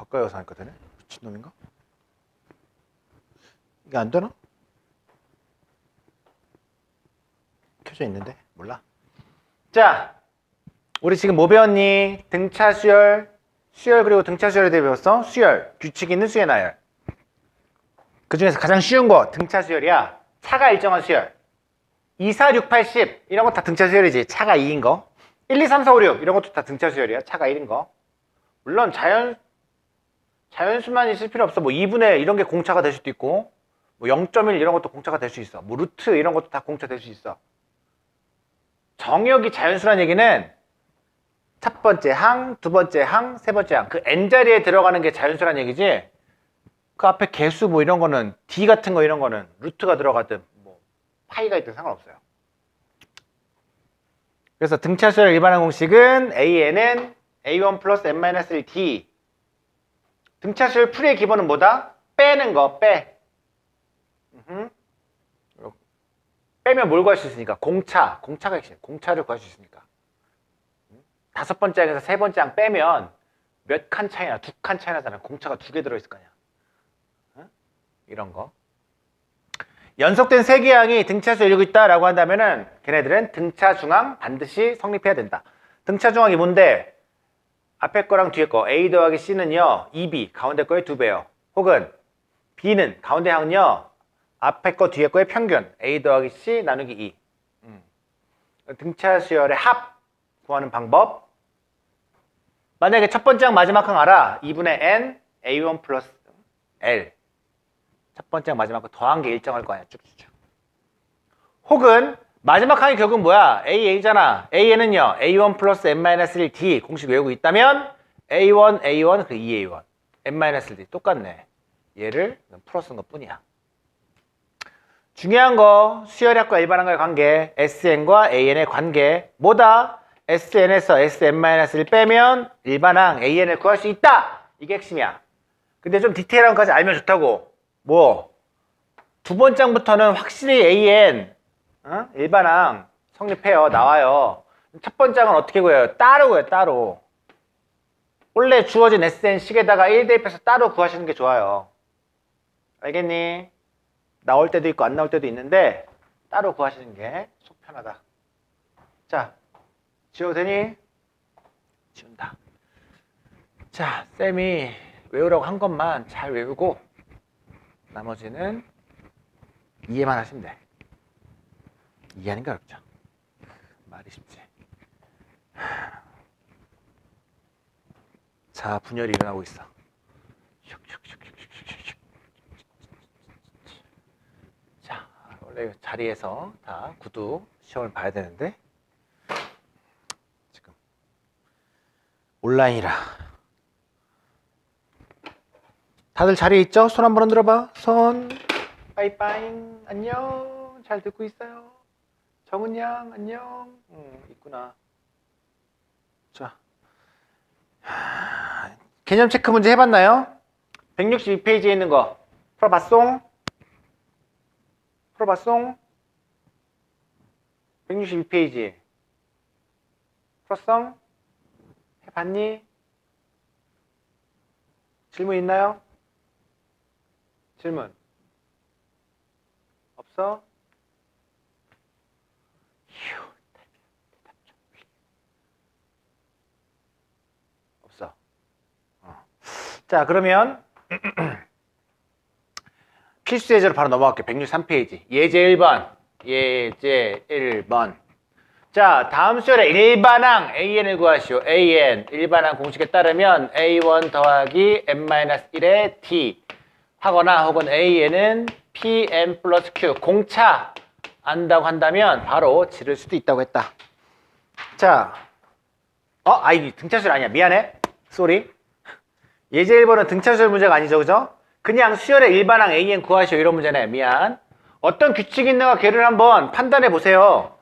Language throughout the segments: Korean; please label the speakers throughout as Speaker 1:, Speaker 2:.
Speaker 1: 가까이 와서 하니까 되네. 미친놈인가? 이게 안 되나? 켜져 있는데 몰라. 자, 우리 지금 뭐 배웠니? 등차 수열, 수열 그리고 등차 수열에 대해 배웠어? 수열, 규칙 있는 수의 나열. 그 중에서 가장 쉬운 거 등차 수열이야. 차가 일정한 수열. 2, 4, 6, 8, 10 이런 거 다 등차 수열이지. 차가 2인 거. 1, 2, 3, 4, 5, 6 이런 것도 다 등차 수열이야. 차가 1인 거. 물론 자연 자연수만 있을 필요 없어. 뭐 2분의 이런 게 공차가 될 수도 있고, 뭐 0.1 이런 것도 공차가 될 수 있어. 뭐 루트 이런 것도 다 공차 될 수 있어. 정역이 자연수란 얘기는 첫 번째 항, 두 번째 항, 세 번째 항. 그 n 자리에 들어가는 게 자연수란 얘기지. 그 앞에 개수 뭐 이런 거는 d 같은 거 이런 거는 루트가 들어가든 뭐 파이가 있든 상관없어요. 그래서 등차수열 일반항 공식은 an은 a1 플러스 n-1d 등차수열 풀이의 기본은 뭐다? 빼는 거, 빼. 빼면 뭘 구할 수 있으니까? 공차. 공차가 핵심. 공차를 구할 수 있으니까. 음? 다섯 번째 항에서 세 번째 항 빼면 몇 칸 차이나, 두 칸 차이 나잖아. 공차가 두 개 들어있을 거 아니야. 응? 이런 거. 연속된 세 개의 항이 등차수 열리고 있다라고 한다면은 걔네들은 등차 중항 반드시 성립해야 된다. 등차 중항이 뭔데? 앞에 거랑 뒤에 거 A 더하기 C는요 2B 가운데 거의 2배요. 혹은 B는 가운데 항은요 앞에 거 뒤에 거의 평균 A 더하기 C 나누기 2 음. 등차 수열의 합 구하는 방법. 만약에 첫 번째 항 마지막 항 알아? 2분의 N A1 플러스 L. 첫 번째 항 마지막 거 더한 게 일정할 거 아니야. 쭉쭉쭉. 혹은 마지막 항이 결국은 뭐야? A, A잖아. A에는요, A1 플러스 N-1 D 공식 외우고 있다면 A1, A1, 그 2A1. N-1 D 똑같네. 얘를 풀어 쓴 것 뿐이야. 중요한 거, 수열학과 일반항과의 관계, SN과 AN의 관계. 뭐다? SN에서 SN-1을 빼면 일반항 AN을 구할 수 있다! 이게 핵심이야. 근데 좀 디테일한 것까지 알면 좋다고. 뭐? 두 번째부터는 확실히 AN, 어? 일반항 성립해요. 나와요. 첫 번째 항은 어떻게 구해요? 따로 구해요. 따로. 원래 주어진 SN 식에다가 1 대입해서 따로 구하시는 게 좋아요. 알겠니? 나올 때도 있고 안 나올 때도 있는데 따로 구하시는 게 속 편하다. 자, 지워도 되니? 지운다. 자, 쌤이 외우라고 한 것만 잘 외우고 나머지는 이해만 하시면 돼. 이해하는 게 어렵죠. 말이 쉽지. 자, 분열이 일어나고 있어. 자, 원래 자리에서 다 구두 시험을 봐야 되는데 지금 온라인이라 다들 자리에 있죠? 손 한번 흔들어봐. 손. 빠이빠이. 안녕. 잘 듣고 있어요. 정은 양 안녕. 응, 있구나. 자. 하, 개념 체크 문제 해봤나요? 162페이지에 있는 거 풀어봤송? 풀어봤송? 162페이지 풀었어? 해봤니? 질문 있나요? 질문 없어? 없어. 어. 자, 그러면 필수 예제로 바로 넘어갈게요. 163페이지. 예제 1번. 예제 1번. 자, 다음 수열의 일반항 AN을 구하시오. AN. 일반항 공식에 따르면 A1 더하기 N-1의 D 하거나 혹은 AN은 PN 플러스 Q. 공차 안다고 한다면 바로 지를 수도 있다고 했다. 자, 어, 아 이 등차수열 아니야. 미안해. 쏘리. 예제 1번은 등차수열 문제가 아니죠, 그죠? 그냥 수열의 일반항 AN 구하시오 이런 문제네. 미안. 어떤 규칙이 있는가 걔를 한번 판단해 보세요.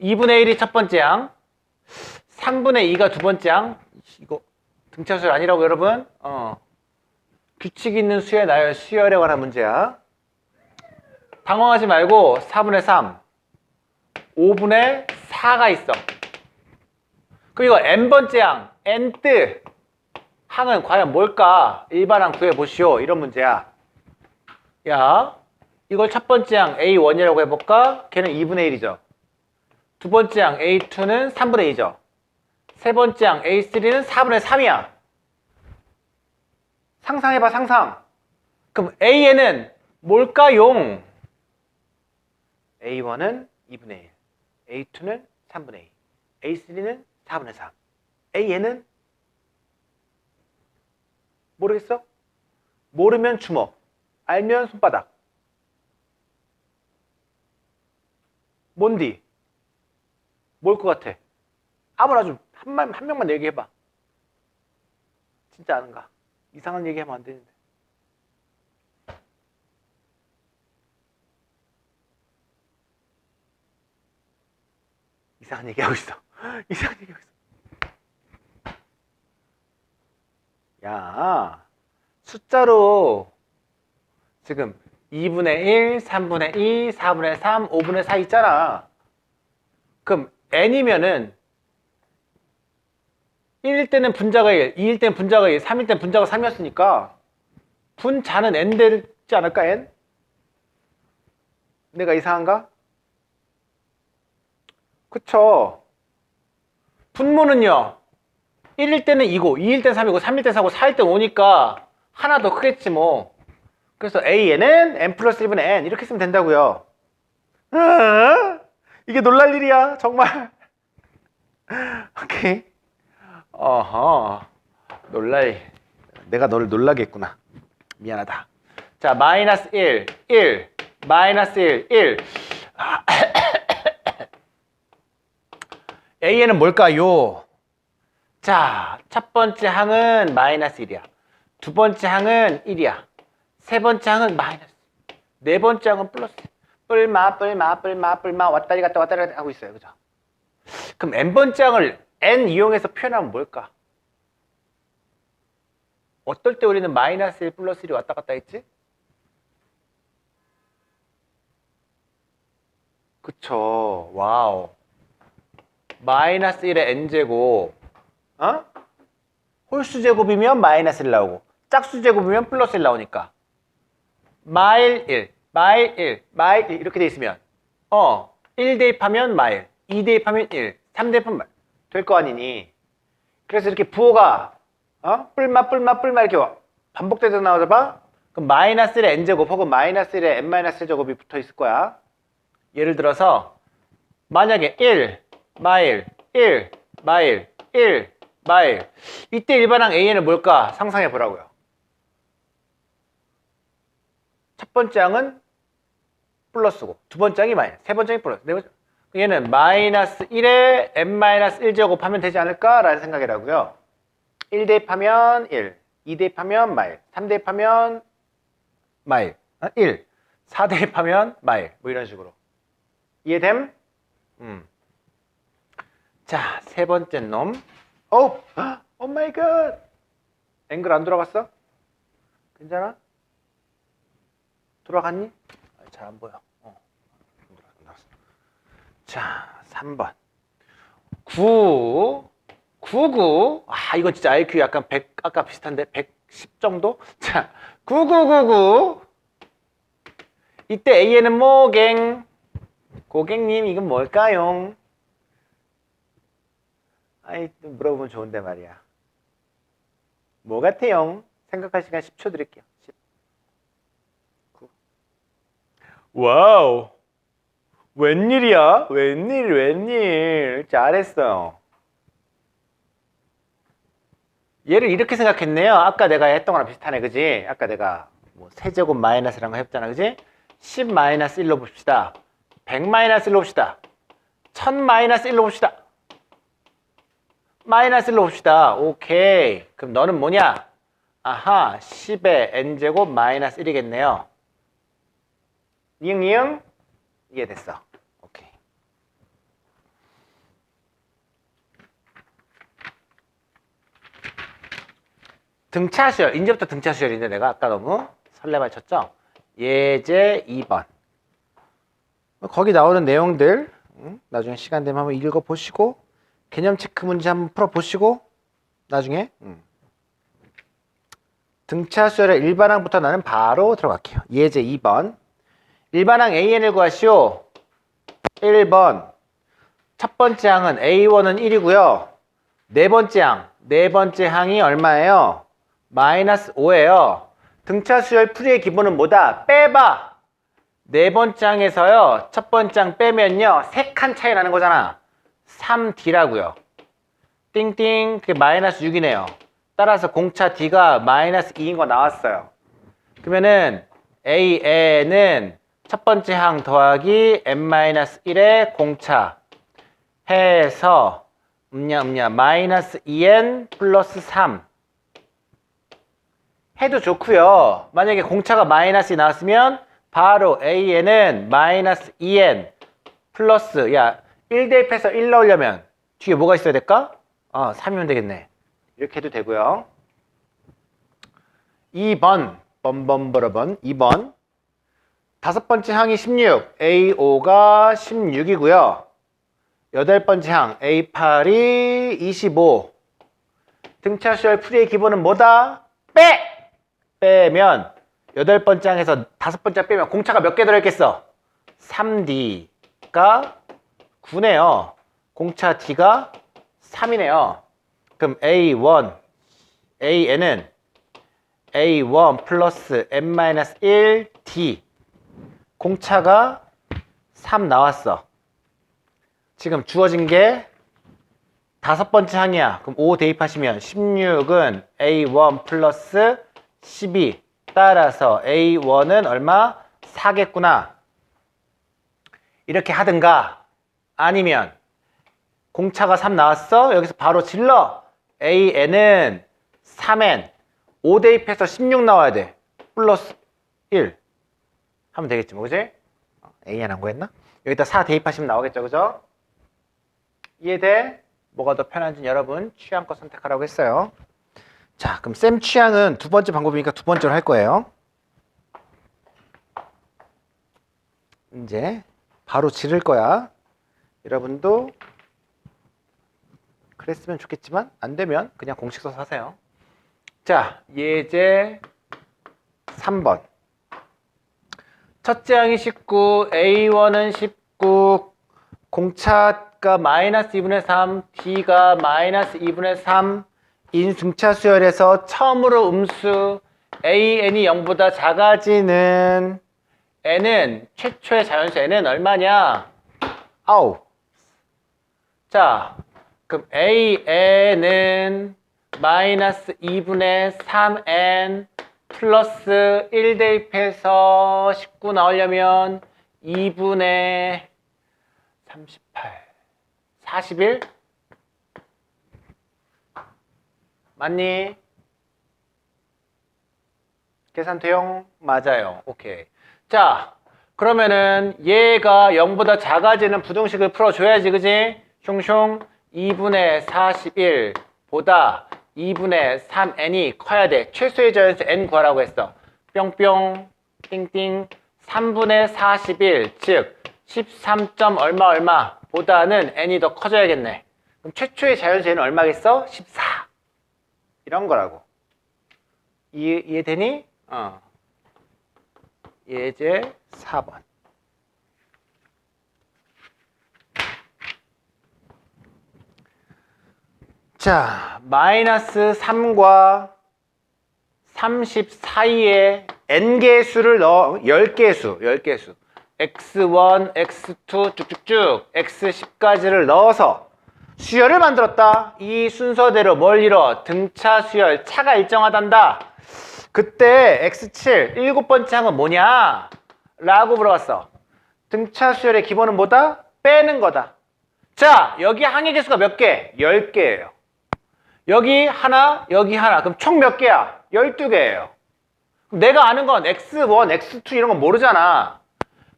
Speaker 1: 2분의 1이 첫 번째 항, 3분의 2가 두 번째 항. 이거 등차수열 아니라고 여러분? 어. 규칙 있는 수열 나열 수열에 관한 문제야. 당황하지 말고 4분의 3, 5분의 4가 있어. 그리고 n번째 항, nth 항은 과연 뭘까? 일반항 구해보시오. 이런 문제야. 야, 이걸 첫 번째 항 A1이라고 해볼까? 걔는 2분의 1이죠. 두 번째 항 A2는 3분의 2죠. 세 번째 항 A3는 4분의 3이야. 상상해봐, 상상. 그럼 A에는 뭘까 용? A1은 2분의 1, A2는 3분의 2, A3는 4분의 3. A에는 모르겠어? 모르면 주먹, 알면 손바닥. 뭔디? 뭘 것 같아? 아무나 좀한 말, 한 명만 얘기해봐. 진짜 아는가? 이상한 얘기하면 안 되는데. 이상한 얘기하고 있어. 이상한 얘기하고 있어. 야, 숫자로 지금 2분의 1, 3분의 2, 4분의 3, 5분의 4 있잖아. 그럼 n이면은 1일 때는 분자가 1, 2일 때는 분자가 1, 3일 때는 분자가 3이었으니까 분자는 n 되지 않을까 n? 내가 이상한가? 그쵸. 분모는요. 1일 때는 2고, 2일 때는 3이고, 3일 때는 4고, 4일 때는 5니까 하나 더 크겠지 뭐. 그래서 a는 n 플러스 1분의 n 이렇게 쓰면 된다고요. 아, 이게 놀랄 일이야 정말. 오케이. 어허. 놀랄. 일. 내가 너를 놀라겠구나. 미안하다. 자, 마이너스 1, 1, 마이너스 1, 1. A에는 뭘까요? 자, 첫 번째 항은 마이너스 1이야. 두 번째 항은 1이야. 세 번째 항은 마이너스. 네 번째 항은 플러스. 뿔마, 뿔마, 뿔마, 뿔마, 왔다리 갔다 왔다리 갔다 하고 있어요. 그죠? 그럼 n번째 항을 n 이용해서 표현하면 뭘까? 어떨 때 우리는 마이너스 1 플러스 1이 왔다 갔다 했지? 그쵸. 와우. 마이너스 1의 n제곱, 어? 홀수 제곱이면 마이너스 1 나오고, 짝수 제곱이면 플러스 1 나오니까. 마일 1, 마일 1, 마일 1 이렇게 돼 있으면, 어, 1 대입하면 마일, 2 대입하면 1, 3 대입하면 마일. 될 거 아니니. 그래서 이렇게 부호가, 어? 뿔마, 뿔마, 뿔마 이렇게 와- 반복돼서 나오자 봐? 그럼 마이너스 1의 n제곱 혹은 마이너스 1의 n-1 제곱이 붙어 있을 거야. 예를 들어서, 만약에 1, 마일, 1, 마일, 1, 마일. 이때 일반항 AN은 뭘까? 상상해 보라고요. 첫 번째 항은 플러스고, 두 번째 항이 마이너스, 세 번째 항이 플러스, 네 번째. 얘는 마이너스 1에 n-1 제곱하면 되지 않을까? 라는 생각이라고요. 1 대입하면 1, 2 대입하면 마일, 3 대입하면 마일, 아, 1, 4 대입하면 마일. 뭐 이런 식으로. 이해됨? 음. 자, 세 번째 놈. 오! 오 마이 갓! 앵글 안 돌아갔어? 괜찮아? 돌아갔니? 잘 안 보여. 어. 자, 3번. 9. 99. 아, 이거 진짜 IQ 약간 100, 아까 비슷한데? 110 정도? 자, 9999. 이때 A에는 뭐갱? 고객님, 이건 뭘까요? 아이, 또 물어보면 좋은데 말이야. 뭐 같아요? 생각할 시간 10초 드릴게요. 10. 9. 와우. 웬일이야? 웬일, 웬일. 잘했어요. 얘를 이렇게 생각했네요. 아까 내가 했던 거랑 비슷하네, 그지? 아까 내가 뭐 세제곱 마이너스라는 거 했잖아, 그지? 10 마이너스 1로 봅시다. 100 마이너스 1로 봅시다. 1000 마이너스 1로 봅시다. 마이너스 1로 봅시다. 오케이. 그럼 너는 뭐냐? 아하, 10의 n제곱 마이너스 1이겠네요. 니응, 니응? 이해됐어. 오케이. 등차 수열. 이제부터 등차 수열인데 내가 아까 너무 설레발 쳤죠? 예제 2번. 거기 나오는 내용들 응? 나중에 시간 되면 한번 읽어보시고 개념 체크 문제 한번 풀어보시고 나중에 음. 등차 수열의 일반항부터 나는 바로 들어갈게요. 예제 2번. 일반항 AN을 구하시오. 1번. 첫 번째 항은 A1은 1이고요. 네 번째 항. 네 번째 항이 얼마예요? 마이너스 5예요. 등차 수열 풀이의 기본은 뭐다? 빼봐. 네 번째 항에서요. 첫 번째 항 빼면요. 세 칸 차이 나는 거잖아. 3D라고요. 띵띵. 그게 마이너스 6이네요. 따라서 공차 D가 마이너스 2인 거 나왔어요. 그러면은 AN은 첫 번째 항 더하기 n-1의 공차 해서 음냐 음냐 마이너스 2n 플러스 3 해도 좋고요. 만약에 공차가 마이너스 나왔으면 바로 AN은 마이너스 2n 플러스 야 1 대입해서 1 넣으려면 뒤에 뭐가 있어야 될까? 어 3이면 되겠네. 이렇게 해도 되고요. 2번 번번버러번 2번 다섯 번째 항이 16 A5가 16이고요. 여덟 번째 항 A8이 25 등차 수열 풀이의 기본은 뭐다? 빼! 빼면 여덟 번째 항에서 다섯 번째 항 빼면 공차가 몇 개 들어있겠어? 3D가 9네요. 공차 D가 3이네요. 그럼 A1, AN은 A1 플러스 N-1 D 공차가 3 나왔어. 지금 주어진 게 다섯 번째 항이야. 그럼 5 대입하시면 16은 A1 플러스 12 따라서 A1은 얼마? 4겠구나. 이렇게 하든가 아니면 공차가 3 나왔어. 여기서 바로 질러. AN은 3N. 5 대입해서 16 나와야 돼. 플러스 1. 하면 되겠지, 뭐, 그지? 어, AN 한 거였나? 여기다 4 대입하시면 나오겠죠, 그죠? 이해돼? 뭐가 더 편한지 여러분 취향껏 선택하라고 했어요. 자, 그럼 쌤 취향은 두 번째 방법이니까 두 번째로 할 거예요. 이제 바로 지를 거야. 여러분도 그랬으면 좋겠지만 안 되면 그냥 공식 써서 하세요. 자, 예제 3번. 첫째 항이 19, A1은 19, 공차가 마이너스 2분의 3, D가 마이너스 2분의 3, 인중차 수열에서 처음으로 음수 AN이 0보다 작아지는 N은 최초의 자연수 N은 얼마냐? 아우. 자, 그럼 AN은 마이너스 2분의 3N 플러스 1 대입해서 19 나오려면 2분의 38, 41? 맞니? 계산 돼요? 맞아요. 오케이. 자, 그러면은 얘가 0보다 작아지는 부등식을 풀어줘야지, 그지? 슝슝 2분의 41보다 2분의 3n이 커야 돼. 최소의 자연수 n 구하라고 했어. 뿅뿅, 띵띵, 3분의 41, 즉 13점 얼마 얼마 보다는 n이 더 커져야겠네. 그럼 최초의 자연수 n은 얼마겠어? 14. 이런 거라고. 이해, 이해되니? 어. 예제 4번. 자, 마이너스 3과 30 사이에 n개의 수를 넣어 10개의 수, 10개의 수. x1, x2 쭉쭉쭉 x10까지를 넣어서 수열을 만들었다. 이 순서대로 뭘 이뤄? 등차 수열, 차가 일정하단다. 그때 x7, 일곱 번째 항은 뭐냐? 라고 물어봤어. 등차 수열의 기본은 뭐다? 빼는 거다. 자, 여기 항의 개수가 몇 개? 10개예요. 여기 하나, 여기 하나. 그럼 총 몇 개야? 12개예요. 내가 아는 건 x1, x2 이런 건 모르잖아.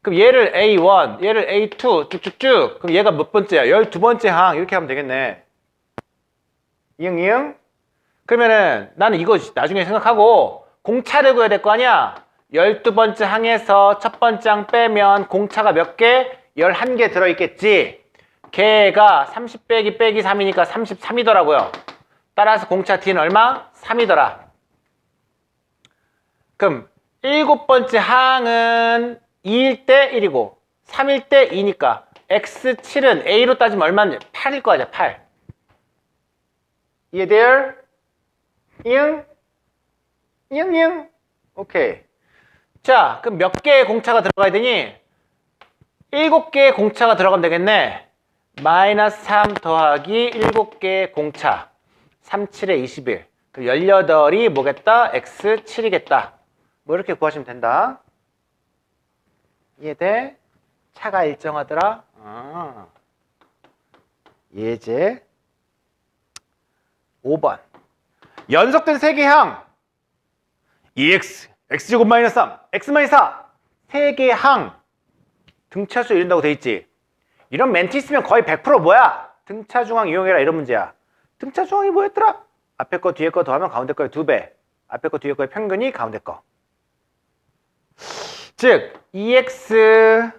Speaker 1: 그럼 얘를 a1, 얘를 a2 쭉쭉쭉. 그럼 얘가 몇 번째야? 12번째 항. 이렇게 하면 되겠네. 이응? 그러면은 나는 이거 나중에 생각하고 공차를 구해야 될 거 아니야? 12번째 항에서 첫 번째 항 빼면 공차가 몇 개? 11개 들어있겠지. 걔가 30 빼기 빼기 3이니까 33이더라고요. 따라서 공차 D는 얼마? 3이더라. 그럼 일곱 번째 항은 2일 때 1이고 3일 때 2니까 x7은 a로 따지면 얼마인지 8일 거 아니야 8 이해돼요? 응? 응, 응. 오케이. 자, 그럼 몇 개의 공차가 들어가야 되니? 7개의 공차가 들어가면 되겠네. 마이너스 3 더하기 7개의 공차. 3, 7에 21. 그 18이 뭐겠다? x7이겠다. 뭐 이렇게 구하시면 된다. 이해돼? 차가 일정하더라? 아. 예제. 5번. 연속된 세개항 2x, x제곱 마이너스 3, x 마이너스 4. 세 개 항 등차수 이룬다고 돼 있지. 이런 멘트 있으면 거의 100% 뭐야? 등차 중앙 이용해라 이런 문제야. 등차 중앙이 뭐였더라? 앞에 거 뒤에 거 더하면 가운데 거의 두 배. 앞에 거 뒤에 거의 평균이 가운데 거. 즉 2x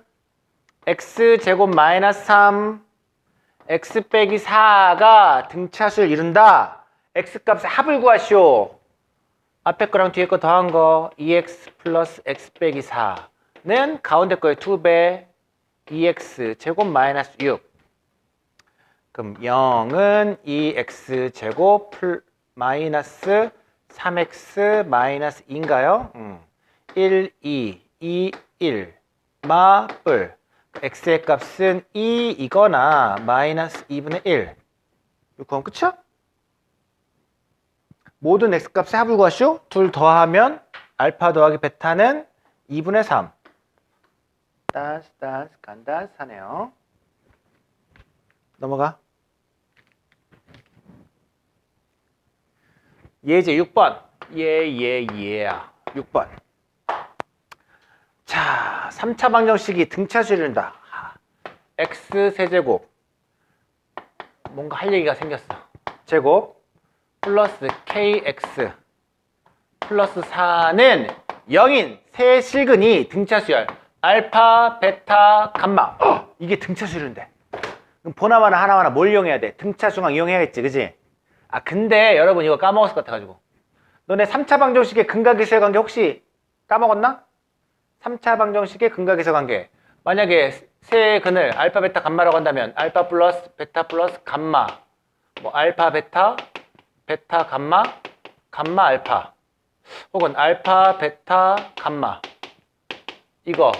Speaker 1: x 제곱 마이너스 3 x 빼기 4가 등차수를 이룬다. x 값의 합을 구하시오. 앞에 거랑 뒤에 거 더한 거 2x 플러스 x 빼기 4는 가운데 거의 2배 2x 제곱 마이너스 6 그럼 0은 2x 제곱 플 마이너스 3x 마이너스 2인가요? 음. 1, 2, 2, 1 마뿔 x의 값은 2이거나 마이너스 2분의 1 그건 끝이야? 모든 x값의 합을 구하시오. 둘 더하면 알파 더하기 베타는 2분의 3. 따스 따스 간다스 하네요. 넘어가. 예제 6번. 예, 예, 예. 6번. 자, 3차 방정식이 등차수이른다. x 세제곱. 뭔가 할 얘기가 생겼어. 제곱. 플러스 kx 플러스 4는 0인 세 실근이 등차수열 알파, 베타, 감마 헉! 이게 등차수열인데 그럼 보나마나 하나마나 뭘 이용해야 돼? 등차중앙 이용해야겠지 그지? 아 근데 여러분 이거 까먹었을 것 같아가지고 너네 3차 방정식의 근각이수의 관계 혹시 까먹었나? 3차 방정식의 근각이수 관계 만약에 세 근을 알파, 베타, 감마라고 한다면 알파 플러스 베타 플러스 감마 뭐 알파, 베타 베타 감마, 감마 알파 혹은 알파 베타 감마 이거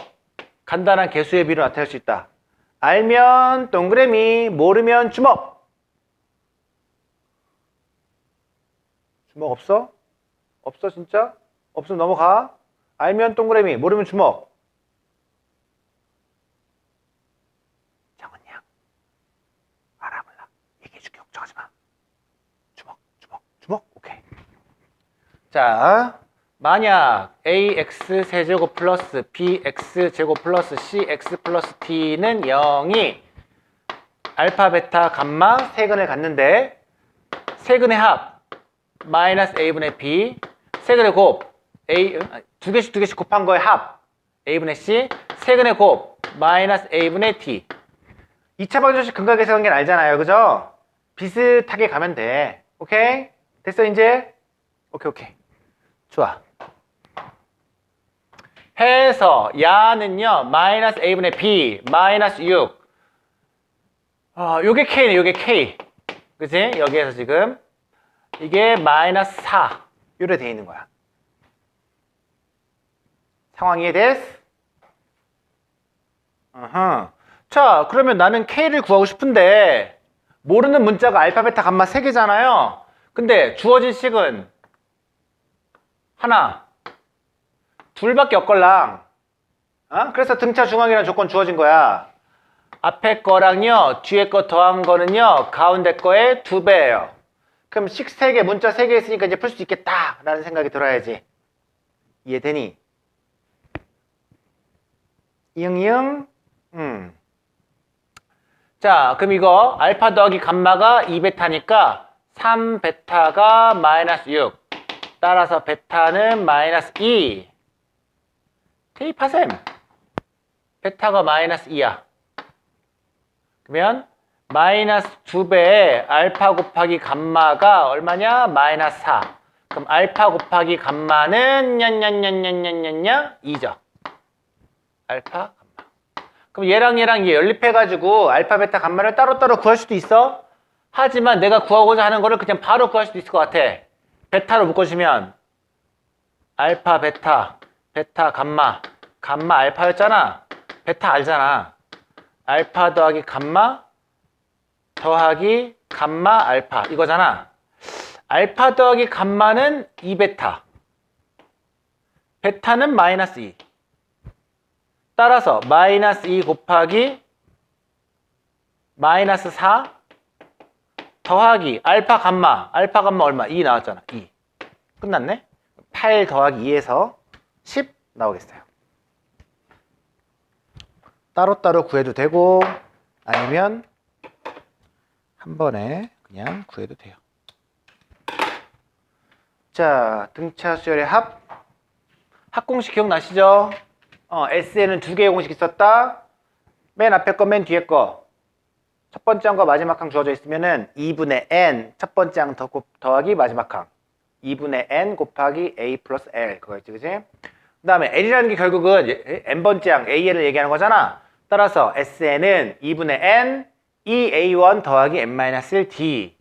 Speaker 1: 간단한 개수의 비로 나타낼 수 있다. 알면 동그라미, 모르면 주먹. 주먹 없어? 없어 진짜? 없으면 넘어가. 알면 동그라미, 모르면 주먹. 장은양 알아 몰라 얘기해줄게 걱정하지 마. 주먹, 주먹, 주먹. 오케이. 자, 만약 ax 세제곱 플러스 bx 제곱 플러스 cx 플러스 t는 0이 알파, 베타, 감마 세근을 갖는데 세근의 합 마이너스 a분의 b 세근의 곱 a 아, 두 개씩 두 개씩 곱한 거의 합 a분의 c 세근의 곱 마이너스 a분의 t 2차 방정식 근각에서 관계는 알잖아요. 그죠? 비슷하게 가면 돼. 오케이? 됐어, 이제? 오케이, 오케이. 좋아. 해서, 야는요, 마이너스 a분의 b, 마이너스 6. 어, 요게 k네, 요게 k. 그치? 여기에서 지금, 이게 마이너스 4. 요래 돼 있는 거야. 상황 이해됐어? 어허. 자, 그러면 나는 K를 구하고 싶은데 모르는 문자가 알파, 베타, 감마 세 개잖아요. 근데 주어진 식은 하나, 둘밖에 없걸랑. 어? 그래서 등차 중앙이라는 조건 주어진 거야. 앞에 거랑요, 뒤에 거 더한 거는요, 가운데 거의 두 배예요. 그럼 식세 개, 문자 세개 있으니까 이제 풀 수 있겠다라는 생각이 들어야지. 이해되니? 이응이응? 음. 자, 그럼 이거 알파 더하기 감마가 2베타니까 3베타가 마이너스 6. 따라서 베타는 마이너스 2. 대입하셈. 베타가 마이너스 2야. 그러면 마이너스 2배의 알파 곱하기 감마가 얼마냐? 마이너스 4. 그럼 알파 곱하기 감마는 냐냐냐냐냐냐냐 2죠. 알파 감마. 그럼 얘랑 얘랑 얘 연립해가지고 알파 베타 감마를 따로따로 구할 수도 있어. 하지만 내가 구하고자 하는 거를 그냥 바로 구할 수도 있을 것 같아. 베타로 묶어주면 알파 베타 베타 감마 감마 알파였잖아. 베타 알잖아. 알파 더하기 감마 더하기 감마 알파 이거잖아. 알파 더하기 감마는 2베타. 베타는 마이너스 2. 따라서 마이너스 2 곱하기 마이너스 4 더하기 알파 감마. 알파 감마 얼마? 2 나왔잖아. 2. 끝났네. 8 더하기 2에서 10 나오겠어요. 따로따로 구해도 되고 아니면 한 번에 그냥 구해도 돼요. 자, 등차 수열의 합. 합공식 기억나시죠? 어, S에는 두 개의 공식 있었다. 맨 앞에 거, 맨 뒤에 거. 첫 번째 항과 마지막 항 주어져 있으면은 2분의 n 첫 번째 항 더, 곱- 더하기 마지막 항. 2분의 n 곱하기 a 플러스 l 그거였지, 그지? 그 다음에 l이라는 게 결국은 n 번째 항 a를 얘기하는 거잖아. 따라서 sn은 2분의 n e a1 더하기 n-1d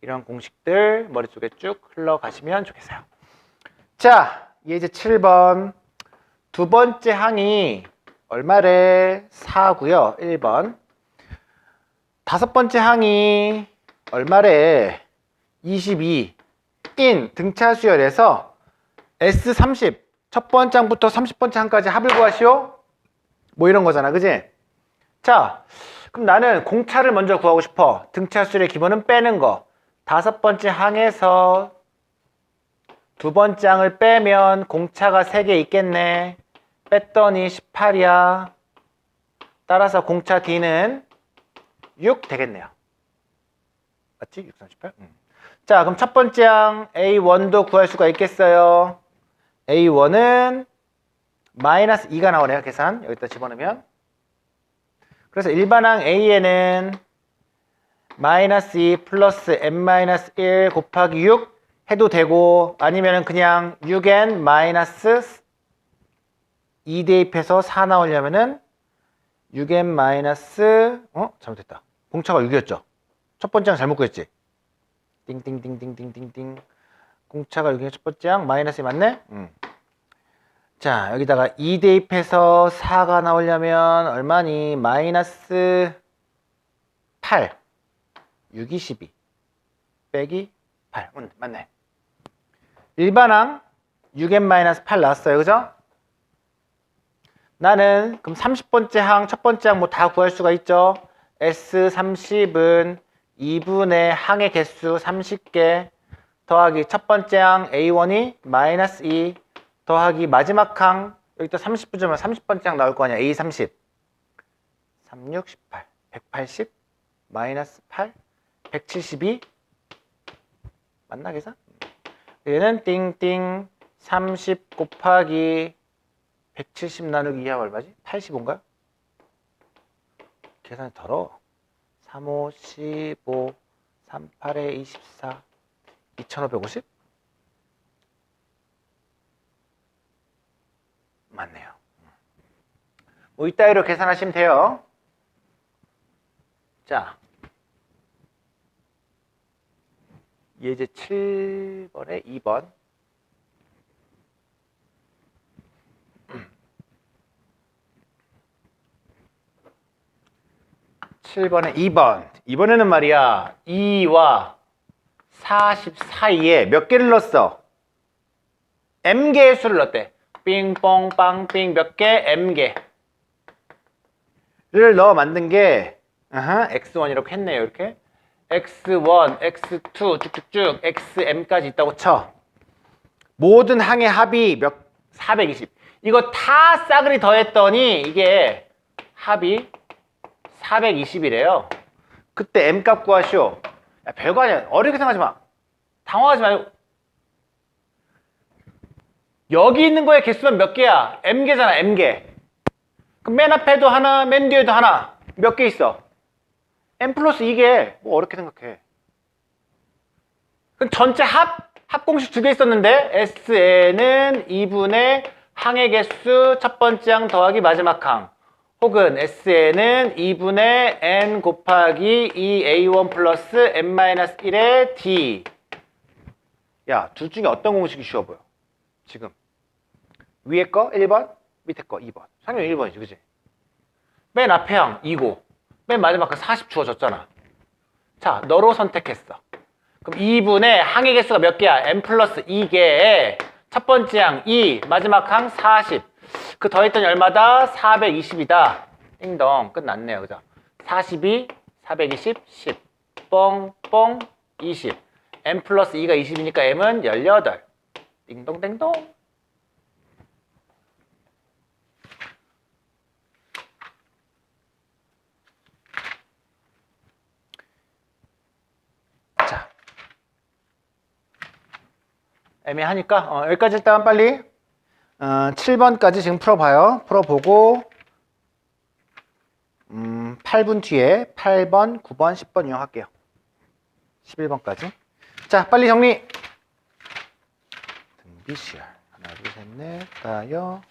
Speaker 1: 이런 공식들 머릿속에 쭉 흘러가시면 좋겠어요. 자, 예제 7번. 두 번째 항이 얼마래? 4고요. 1번. 다섯 번째 항이 얼마래? 22. 인 등차 수열에서 S30 첫 번째 항부터 30번째 항까지 합을 구하시오. 뭐 이런 거잖아. 그지? 자, 그럼 나는 공차를 먼저 구하고 싶어. 등차 수열의 기본은 빼는 거. 다섯 번째 항에서 두 번째 항을 빼면 공차가 3개 있겠네. 뺐더니 18이야. 따라서 공차 D는 6 되겠네요. 맞지? 6, 38? 음. 자, 그럼 첫 번째 항 A1도 구할 수가 있겠어요. A1은 마이너스 2가 나오네요. 계산. 여기다 집어넣으면. 그래서 일반항 A에는 마이너스 2 플러스 n-1 곱하기 6 해도 되고 아니면은 그냥 6n 마이너스 2 대입해서 4 나오려면은 6n 마이너스 어? 잘못했다. 공차가 6이었죠. 첫 번째 항 잘못 구했지. 띵띵띵띵띵띵띵. 공차가 6의 첫 번째 항 마이너스 맞네? 응. 자, 여기다가 2 대입해서 4가 나오려면 얼마니? 마이너스 8. 6이 12. 빼기 8. 응, 맞네. 일반항 6n-8 나왔어요. 그죠? 나는 그럼 30번째 항, 첫 번째 항 뭐 다 구할 수가 있죠. S30은 2분의 항의 개수 30개 더하기 첫 번째 항 A1이 마이너스 2 더하기 마지막 항 여기다 30분쯤에 30번째 항 나올 거 아니야. A30 36, 18 180 마이너스 8 172 맞나 계산? 얘는 띵띵 30 곱하기 170 나누기 2하면 얼마지? 85인가요? 계산이 더러워. 35, 15, 38에 24, 2550? 맞네요. 뭐 이따위로 계산하시면 돼요. 자, 예제 7번에 2번. 칠 번에 2번. 이번에는 말이야. 2와 40 사이에 몇 개를 넣었어? m개의 수를 넣었대. 삥뽕 빵삥 몇 개? m개. 를 넣어 만든 게 아하, x1 이렇게 했네요. 이렇게. x1, x2 쭉쭉쭉 xm까지 있다고 쳐. 모든 항의 합이 몇 420. 이거 다 싸그리 더했더니 이게 합이 420이래요. 그때 m 값 구하시오. 야, 별거 아니야. 어렵게 생각하지 마. 당황하지 말고. 여기 있는 거의 개수만 몇 개야? m개잖아, m개. 그럼 맨 앞에도 하나, 맨 뒤에도 하나. 몇 개 있어? m 플러스 2개. 뭐 어렵게 생각해. 그럼 전체 합, 합공식 두 개 있었는데 SN은 2분의 항의 개수 첫 번째 항 더하기 마지막 항 혹은 SN은 2분의 n 곱하기 2a1 플러스 n-1의 d 야, 둘 중에 어떤 공식이 쉬워 보여? 지금 위에 거 1번, 밑에 거 2번 상당히 1번이지, 그지? 맨 앞에 항 2고 맨 마지막 거40 주어졌잖아 자, 너로 선택했어 그럼 2분의 항의 개수가 몇 개야? n 플러스 2개에 첫 번째 항 2, 마지막 항 40. 그 더했더니 얼마다? 420이다. 띵동. 끝났네요. 그죠? 42, 420, 10. 뻥 뻥 20. n 플러스 2가 20이니까 m은 18. 띵동댕동. 자, 애매하니까 어, 여기까지 일단 빨리 어, 7번까지 지금 풀어봐요. 풀어보고 음, 8분 뒤에 8번, 9번, 10번 이용할게요. 11번까지. 자, 빨리 정리. 등비시알 하나, 둘, 셋, 넷, 다여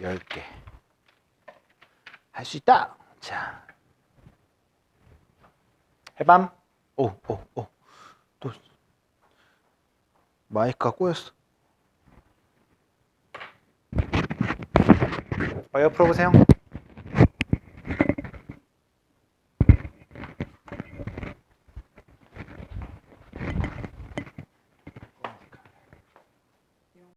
Speaker 1: 10개. 할 수 있다. 자. 해밤. 오, 오, 오. 또 마이크가 꼬였어. 어, 옆으로 보세요.